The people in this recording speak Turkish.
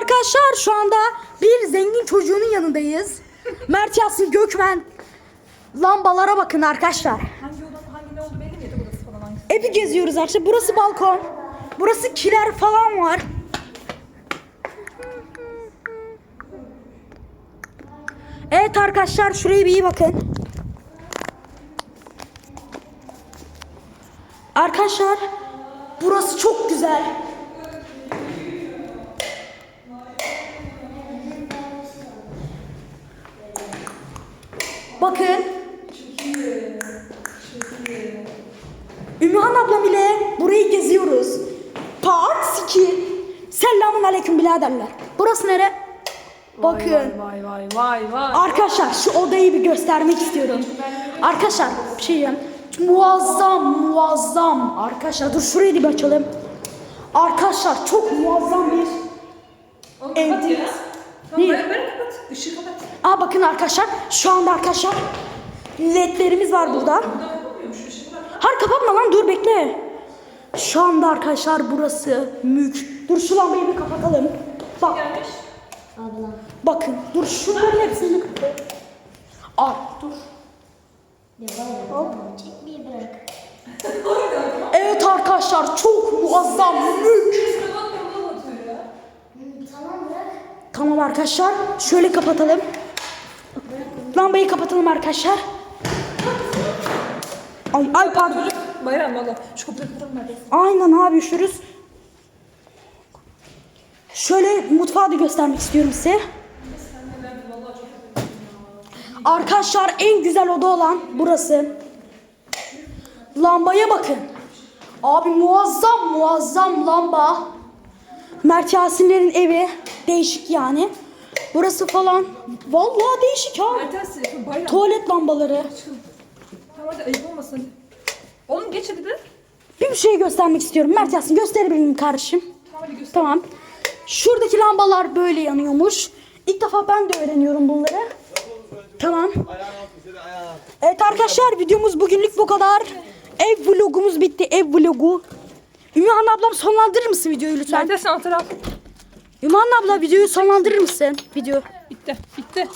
arkadaşlar şu anda bir zengin çocuğunun yanındayız. Mert Yasin Gökmen. Lambalara bakın arkadaşlar. Hangi odanın hangi ne oldu belli mi ya da burası falan hangisi? Evi geziyoruz arkadaşlar. Burası balkon. Burası kiler falan var. Evet arkadaşlar şuraya bir iyi bakın. Arkadaşlar burası çok güzel. Bakın. Ümmühan ablam ile burayı geziyoruz. Part 2. Selamun aleyküm biraderler. Burası nere? Bakın. Vay vay vay vay. Arkadaşlar şu odayı bir göstermek istiyorum. Arkadaşlar bir şey diyeyim. Muazzam muazzam. Arkadaşlar dur şurayı bir açalım. Arkadaşlar çok muazzam bir Oğlum Evde- kapat ya. Tamam Niye? böyle, böyle kapat. Işığı kapat. Aa bakın arkadaşlar şu anda arkadaşlar ledlerimiz var burada. Burada kapatmıyormuş. Hayır kapatma lan dur bekle. Şu anda arkadaşlar burası mülk. Dur şu lambayı bir kapatalım. Bak Gelmiş. Abla. bakın dur şunların hepsini kapat. Aa dur. Ya bayram. Çek bir bırak. Evet arkadaşlar çok muazzam. Hı, Tamam bırak. Tamam arkadaşlar şöyle kapatalım. Lambayı kapatalım arkadaşlar. Ay ay pardon. Bayram valla. Hadi. Aynen abi üşürüz. Şöyle mutfağı da göstermek istiyorum size. Arkadaşlar en güzel oda olan burası. Lambaya bakın. Abi muazzam muazzam lamba. Mert Yasinlerin evi. Değişik yani. Burası falan. Vallahi değişik ha. Ertesi yapın bayram. Tuvalet lambaları. Tamam hadi ayıp olmasın. Oğlum geç hadi de. Bir şey göstermek istiyorum. Mert Yasin gösterebilir miyim kardeşim? Tamam hadi göster. Tamam. Şuradaki lambalar böyle yanıyormuş. İlk defa ben de öğreniyorum bunları. Tamam. Evet arkadaşlar videomuz bugünlük bu kadar. Ev vlogumuz bitti. Ev vlogu. Ümmühan ablam sonlandırır mısın videoyu lütfen? Ertesi alt taraf. Ümmühan abla videoyu sonlandırır mısın? Video. Bitti. Bitti.